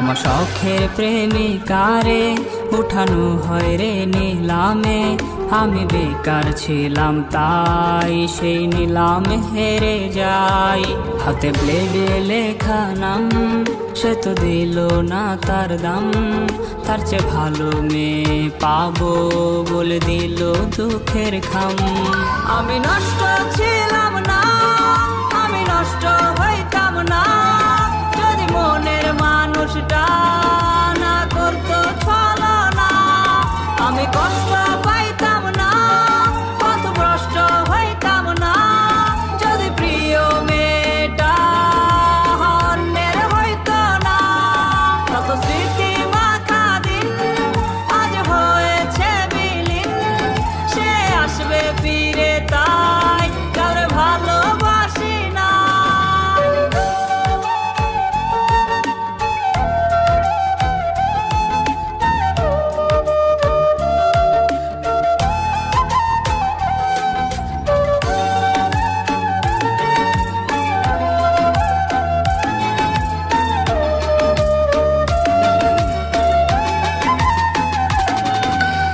আমার শখের প্রেমিকারে, উঠানো হয় রে নিলামে। আমি বেকার ছিলাম, তাই সেই নিলাম হেরে যাই। হাতে ব্লেডে লেখা নাম, সে তো দিল না তার দাম। তার চেয়ে ভালো মেয়ে পাবো বলে দিল দুঃখের খাম। আমি নষ্ট ছিলাম না, আমি নষ্ট হইতাম না। কষ্ট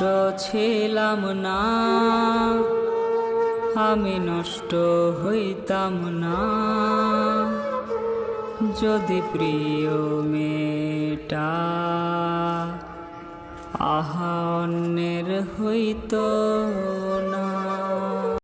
নষ্ট ছিলাম না আমি নষ্ট হইতাম না। যদি প্রিয় মেটা আহা অন্যের হইতো